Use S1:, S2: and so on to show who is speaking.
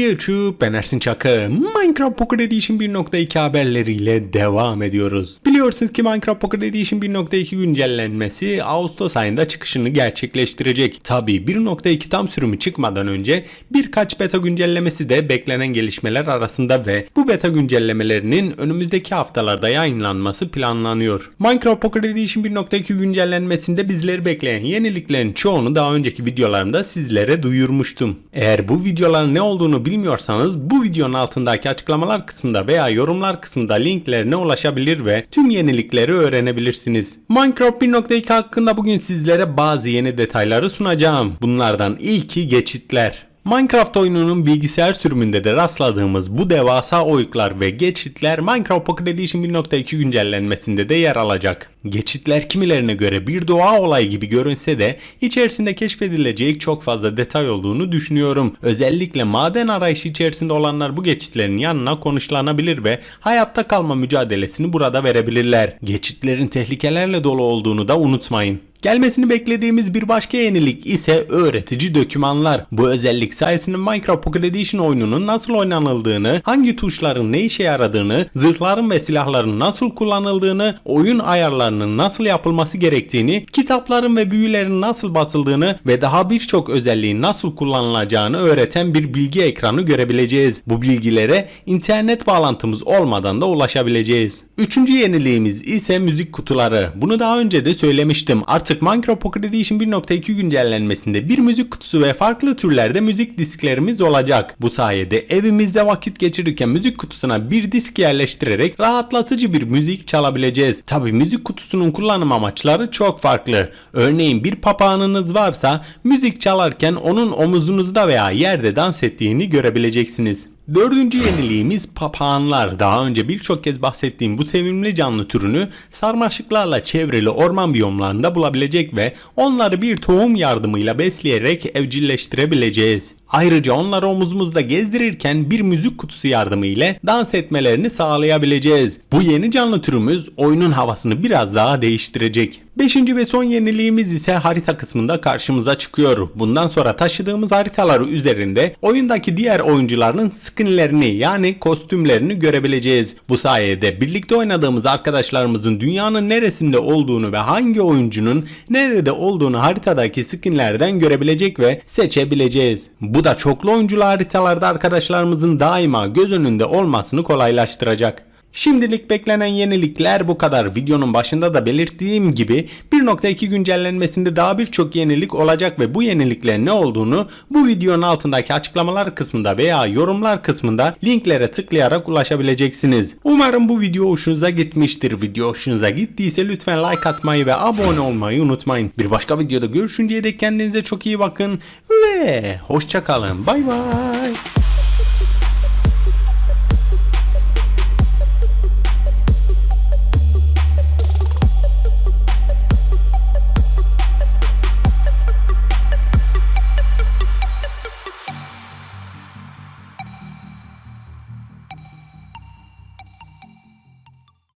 S1: YouTube ben Ersin Çakı. Minecraft Pocket Edition 1.2 haberleriyle devam ediyoruz. Biliyorsunuz ki Minecraft Pocket Edition 1.2 güncellenmesi Ağustos ayında çıkışını gerçekleştirecek. Tabi 1.2 tam sürümü çıkmadan önce birkaç beta güncellemesi de beklenen gelişmeler arasında ve bu beta güncellemelerinin önümüzdeki haftalarda yayınlanması planlanıyor. Minecraft Pocket Edition 1.2 güncellenmesinde bizleri bekleyen yeniliklerin çoğunu daha önceki videolarımda sizlere duyurmuştum. Eğer bu videoların ne olduğunu bilmiyorsanız bu videonun altındaki açıklamalar kısmında veya yorumlar kısmında linklerine ulaşabilir ve tüm yenilikleri öğrenebilirsiniz. Minecraft 1.2 hakkında bugün sizlere bazı yeni detayları sunacağım. Bunlardan ilki geçitler. Minecraft oyununun bilgisayar sürümünde de rastladığımız bu devasa oyuklar ve geçitler Minecraft Pocket Edition 1.2 güncellenmesinde de yer alacak. Geçitler kimilerine göre bir doğa olayı gibi görünse de içerisinde keşfedilecek çok fazla detay olduğunu düşünüyorum. Özellikle maden arayışı içerisinde olanlar bu geçitlerin yanına konuşlanabilir ve hayatta kalma mücadelesini burada verebilirler. Geçitlerin tehlikelerle dolu olduğunu da unutmayın. Gelmesini beklediğimiz bir başka yenilik ise öğretici dokümanlar. Bu özellik sayesinde Minecraft Pocket Edition oyununun nasıl oynanıldığını, hangi tuşların ne işe yaradığını, zırhların ve silahların nasıl kullanıldığını, oyun ayarlarının nasıl yapılması gerektiğini, kitapların ve büyülerin nasıl basıldığını ve daha birçok özelliğin nasıl kullanılacağını öğreten bir bilgi ekranı görebileceğiz. Bu bilgilere internet bağlantımız olmadan da ulaşabileceğiz. Üçüncü yeniliğimiz ise müzik kutuları. Bunu daha önce de söylemiştim. Artık Minecraft Pocket Edition 1.2 güncellenmesinde bir müzik kutusu ve farklı türlerde müzik disklerimiz olacak. Bu sayede evimizde vakit geçirirken müzik kutusuna bir disk yerleştirerek rahatlatıcı bir müzik çalabileceğiz. Tabi müzik kutusunun kullanım amaçları çok farklı. Örneğin bir papağanınız varsa müzik çalarken onun omuzunuzda veya yerde dans ettiğini görebileceksiniz. Dördüncü yeniliğimiz papağanlar. Daha önce birçok kez bahsettiğim bu sevimli canlı türünü sarmaşıklarla çevrili orman biyomlarında bulabilecek ve onları bir tohum yardımıyla besleyerek evcilleştirebileceğiz. Ayrıca onları omuzumuzda gezdirirken bir müzik kutusu yardımı ile dans etmelerini sağlayabileceğiz. Bu yeni canlı türümüz oyunun havasını biraz daha değiştirecek. Beşinci ve son yeniliğimiz ise harita kısmında karşımıza çıkıyor. Bundan sonra taşıdığımız haritaları üzerinde oyundaki diğer oyuncuların skinlerini yani kostümlerini görebileceğiz. Bu sayede birlikte oynadığımız arkadaşlarımızın dünyanın neresinde olduğunu ve hangi oyuncunun nerede olduğunu haritadaki skinlerden görebilecek ve seçebileceğiz. Bu da çoklu oyunculu haritalarda arkadaşlarımızın daima göz önünde olmasını kolaylaştıracak. Şimdilik beklenen yenilikler bu kadar. Videonun başında da belirttiğim gibi 1.2 güncellenmesinde daha birçok yenilik olacak ve bu yenilikler ne olduğunu bu videonun altındaki açıklamalar kısmında veya yorumlar kısmında linklere tıklayarak ulaşabileceksiniz. Umarım bu video hoşunuza gitmiştir. Video hoşunuza gittiyse lütfen like atmayı ve abone olmayı unutmayın. Bir başka videoda görüşünceye dek kendinize çok iyi bakın ve hoşçakalın. Bay bay.